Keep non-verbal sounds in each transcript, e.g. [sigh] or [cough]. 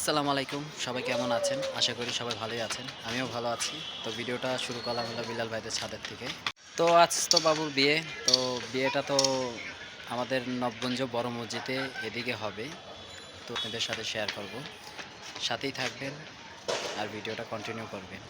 আসসালামু আলাইকুম। সবাই কেমন আছেন? আশা করি সবাই ভালোই আছেন। আমিও ভালো আছি। তো ভিডিওটা শুরু করলাম হলো বিলাল ভাইদের ছাদের থেকে। তো আজ তো বাবুর বিয়ে। তো বিয়েটা তো আমাদের নবগঞ্জ বড় মসজিদে এদিকে হবে। তো আপনাদের সাথে শেয়ার করব। সাথেই থাকবেন আর ভিডিওটা কন্টিনিউ করবেন।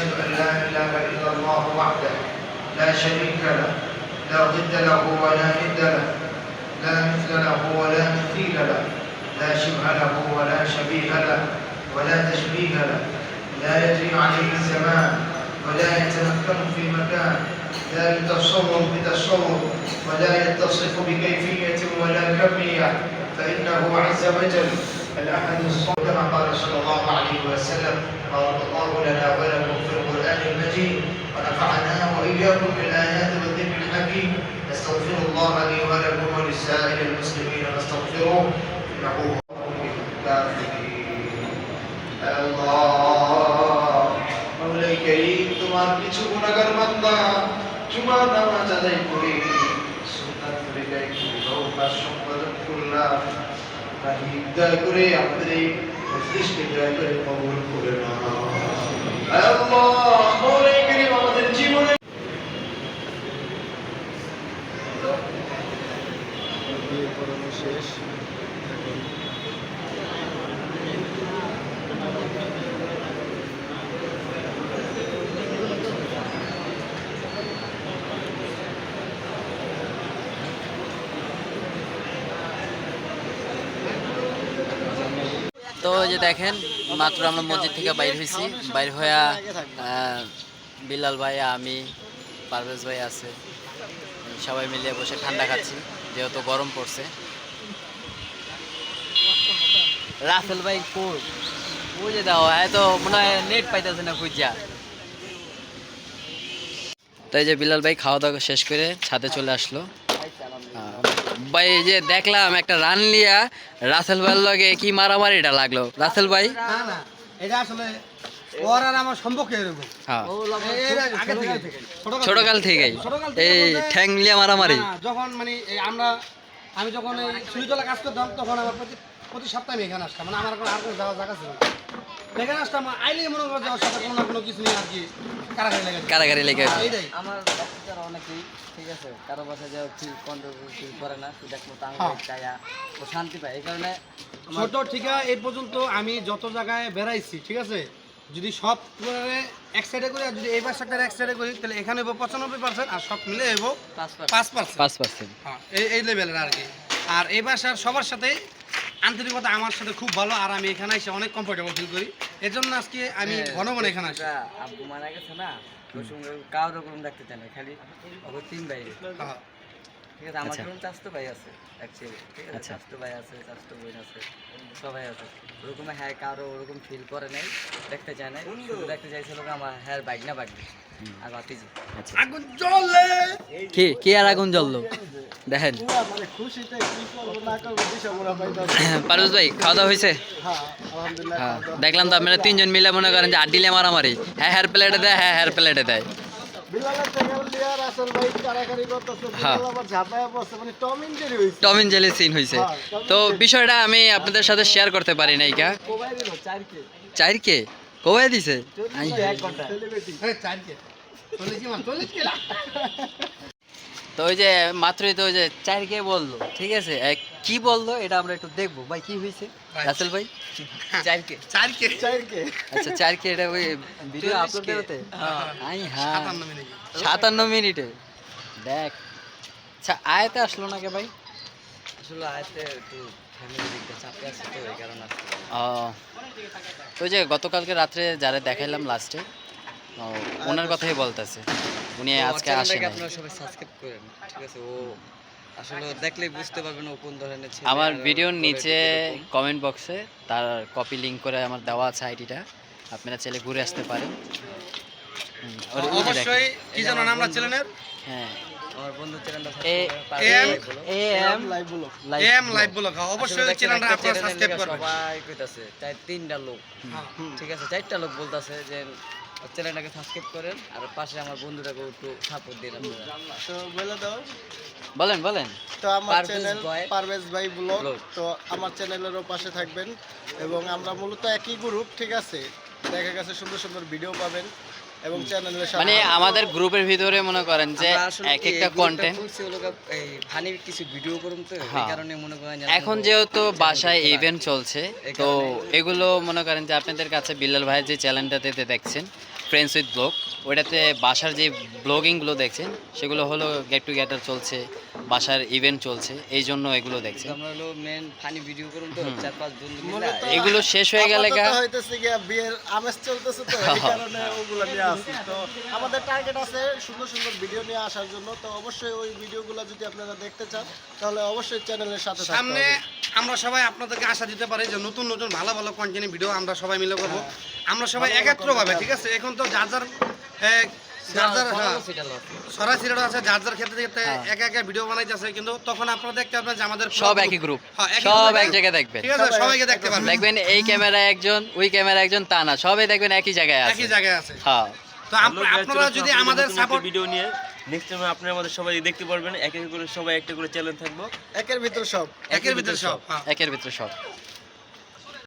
أشهد أن لا إله إلا الله وحده لا شريك له لا ضد له ولا ند له لا مثل له ولا مثيل له لا شبه له ولا شبيه له ولا تشبيه له لا يجري عليه الزمان ولا يتمكن في مكان لا يتصور بتصور ولا يتصف بكيفية ولا كمية فإنه عز وجل الأحد الصمد. كما قال صلى الله عليه وسلم بارك الله لنا ولكم في القرآن المجيد ونفعنا وإياكم بالآيات والذكر الحكيم نستغفر الله لي ولكم ولسائر المسلمين فاستغفروه إنه هو الكافرين الله মৌলাই করিম তোমার কিছু গুণাগার বান্দা জুমার নামাজ আদায় করে সুন্নাত তরিকায় কিভাবে কাজ সম্পাদন করলাম তাই দয়া করে আমাদের এই মজলিসকে দয়া করে কবুল করে নাও আল্লাহ মৌলাই করিম আমাদের জীবনে শেষ তো যে দেখেন, মাত্র আমরা মসজিদ থেকে বাইর হয়েছি। বাইর হইয়া বিলাল ভাই আমি, পারভেজ ভাই আছে। সবাই মিলে বসে ঠান্ডা খাচ্ছি, যেহেতু গরম পড়ছে। রাফেল ভাই বুঝে দাও, এত মনে হয় নেট পাইতেছে না খুঁজা। তাই যে বিলাল ভাই খাওয়া দাওয়া শেষ করে ছাদে চলে আসলো। ভাই এই যে দেখলাম একটা রান লিয়া রাসেল ভাইয়ের লগে কি মারামারিটা লাগল? রাসেল ভাই? না না এটা আসলে ওর আর আমার সম্পর্ক এরকম। হ্যাঁ। ছোটকাল থেকেই। থেকে। এই ঠ্যাং লিয়া মারামারি। যখন মানে আমরা আমি যখন এই সুইতলা কাজ করতাম তখন আমার প্রতি প্রতি সপ্তাহে আমি এখানে আসতাম। মানে আমার কোনো আর কোনো যাওয়ার জায়গা ছিল না। এখানে আসতাম আইলে মনে করো যাওয়ার সাথে কোনো না কোনো কিছু নিয়ে আর কি কারাগারি লেগে হ্যাঁ, আমার বাচ্চারা অনেকেই ঠিক আছে কারও বাসায় যাও ফিল কন্ট্রোল ফিল করে না হ্যাঁ। আঙুল চায়া ও শান্তি পায়। এই কারণে ছোট ঠিক এই পর্যন্ত আমি যত জায়গায় বেড়াইছি ঠিক আছে যদি সব করে এক সাইডে করে আর যদি এই বাসাটা এক সাইডে করি তাহলে এখানে হইব পঁচানব্বই পার্সেন্ট আর সব মিলে হইব পাঁচ পার্সেন্ট পাঁচ পার্সেন্ট হ্যাঁ এই এই লেভেলের আর কি। আর এই বাসার সবার সাথে আন্তরিকতা আমার সাথে খুব ভালো আর আমি এখানে এসে অনেক কমফোর্টেবল ফিল করি। এর জন্য আজকে আমি ঘন ঘন এখানে আসি আব্বু মারা গেছে না ওই সঙ্গে কারোর রকম দেখতে চায় না খালি ওর তিন ভাই। হ্যাঁ। ঠিক আছে আমার আচ্ছা। যেমন চাস্তো ভাই আছে অ্যাকচুয়ালি ঠিক আছে আচ্ছা। চাস্তো ভাই আছে চাস্তো বোন আছে সবাই আছে। ওরকম হ্যাঁ কারও ওরকম ফিল করে নাই দেখতে চায় না শুধু দেখতে চাইছিল আমার হ্যাঁ বাইক না বাইক আর বাতিজি আচ্ছা। আগুন জ্বলে! কে কে আর আগুন জ্বললো? দেখেন। মানে পাইতাম পারভেজ ভাই খাওয়া দাওয়া হয়েছে? হ্যাঁ হ্যাঁ দেখলাম তো আপনারা তিনজন মিলে মনে করেন যে আড্ডিলে মারামারি। হ্যাঁ হ্যার প্লেটে দেয় হ্যাঁ হ্যার প্লেটে দেয়। বিলালের থেকে লিয়া রাসেল ভাই কারাকারি করতেছে হ্যাঁ। বিলাল আবার ঝাঁপায় বসছে মানে টম ইঞ্জুরি হইছে। জেলি সিন হয়েছে তো বিষয়টা আমি আপনাদের সাথে শেয়ার করতে পারি নাই কে? চার কে? কবে দিছে? [laughs] তো ওই যে মাত্রই তো ওই যে চার কে বলল ঠিক আছে? কি বলল এটা আমরা একটু দেখব। ভাই কি হয়েছে? ভাই। রাসেল ভাই? চার কে চার কে চার কে আচ্ছা চার কে এটা ওই ভিডিও আপলোড করতে হ্যাঁ। আই হ্যাঁ। সাতান্ন মিনিট। দেখ। আচ্ছা আয়তে আসলো না কে ভাই? আসলে আয়তে একটু ওই যে গতকালকে রাত্রে যারা দেখাইলাম লাস্টে ওনার কথাই বলতেছে। উনি আজকে আসে নাই। আপনারা সবাই সাবস্ক্রাইব করেন ঠিক আছে? ও আসলে ও দেখলেই বুঝতে পারবেন ও কোন ধরনের ছেলে আমার ভিডিওর নিচে কমেন্ট বক্সে তার কপি লিংক করে আমার দেওয়া আছে আইডিটা আপনারা চাইলে ঘুরে আসতে পারেন। অবশ্যই কি জানো নাম চ্যানেলের হ্যাঁ। আমার বন্ধু চ্যানেলটা M live M live blog অবশ্যই চ্যানেলটা আপনারা সাবস্ক্রাইব করবেন। সবাই কইতাছে চাই তিনটা লোক। হ্যাঁ। ঠিক আছে চারটা লোক বলতাছে যে চ্যানেলটাকে সাবস্ক্রাইব করেন আর পাশে আমার বন্ধুটাকে একটু সাপোর্ট দিন তো বলে দাও। বলেন বলেন। তো আমার চ্যানেল পারভেজ ভাই ব্লগ। তো আমার চ্যানেলেরও পাশে থাকবেন এবং আমরা মূলত একই গ্রুপ ঠিক আছে? দেখা গেছে সুন্দর সুন্দর ভিডিও পাবেন এবং চ্যানেলের সাথে মানে আমাদের গ্রুপের ভিতরে মনে করেন যে এক একটা কন্টেন্ট এই কিছু ভিডিও করুন তো এই হ্যাঁ। কারণে মনে করেন এখন যেহেতু বাসায় ইভেন্ট চলছে তো এগুলো মনে করেন যে আপনাদের কাছে বিল্লাল ভাইয়ের যে চ্যানেলটাতে দেখছেন ফ্রেন্ডস উইথ ব্লগ ওইটাতে বাসার যে ব্লগিংগুলো দেখছেন সেগুলো হলো গেট টুগেদার চলছে বাসার ইভেন্ট চলছে এই জন্য এগুলো দেখছেন। আমরা হলো মেন ফানি ভিডিও করুন তো চার পাঁচ বন্ধু এগুলো শেষ হয়ে গেলে গা হইতেছে গিয়া বিয়ের আমেজ চলতেছে তো এই কারণে ওগুলো নিয়ে আসি তো আমাদের টার্গেট আছে সুন্দর সুন্দর ভিডিও নিয়ে আসার জন্য তো অবশ্যই ওই ভিডিওগুলো যদি আপনারা দেখতে চান তাহলে অবশ্যই চ্যানেলের সাথে সামনে আমরা সবাই আপনাদেরকে আশা দিতে পারি যে নতুন নতুন ভালো ভালো কন্টেন্ট ভিডিও আমরা সবাই মিলে করব। আমরা সবাই একত্রভাবে ঠিক আছে? এখন তো যার যার যার যার হ্যাঁ, সেটা আছে। যার যার ক্ষেত্রে ক্ষেত্রে হ্যাঁ। একা একা ভিডিও বানাইতেছে কিন্তু তখন আপনারা দেখতে পাবেন যে আমাদের সব একই গ্রুপ সব এক জায়গায় দেখবেন। ঠিক আছে সবাইকে দেখতে পারবেন। দেখবেন এই ক্যামেরা একজন ওই ক্যামেরা একজন তা না সবাই দেখবেন একই জায়গায় আছে। একই জায়গায় আছে। হ্যাঁ। তো আপনারা যদি আমাদের সাপোর্ট ভিডিও নিয়ে। নেক্সট টাইমে আপনারা আমাদের সবাই দেখতে পারবেন এক এক করে সবাই একটা করে চ্যানেল থাকব। একের ভিতর সব একের ভিতরে সব একের ভিতরে সব।